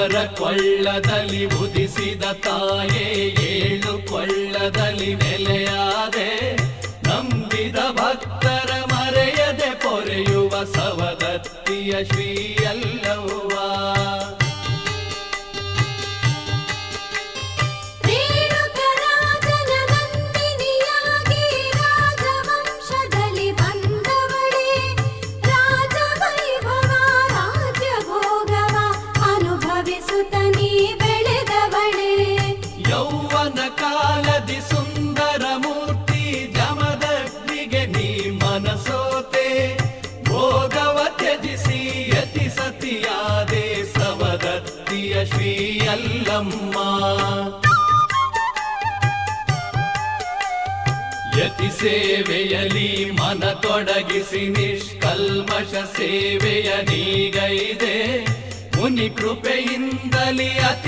ದೇವರ ಕೊಳ್ಳದಲ್ಲಿ ಉದಿಸಿದ ತಾಯೇ ಏಳು ಕೊಳ್ಳದಲ್ಲಿ ನೆಲೆಯಾದೆ ನಂಬಿದ ಭಕ್ತರ ಮರೆಯದೆ ಪೊರೆಯುವ ಸವದತ್ತಿಯ ಶ್ರೀಯಲ್ಲವ್ವ ಸವದತ್ತಿಯ ಅಲ್ಲಮ್ಮ ಯತಿ ಸೇವೆಯಲಿ ಮನ ತೊಡಗಿಸಿ ನಿಷ್ಕಲ್ಮಶ ಸೇವೆಯ ನೀಗೈದೆ ಮುನಿ ಕೃಪೆಯಿಂದಲಿ ಅತಿ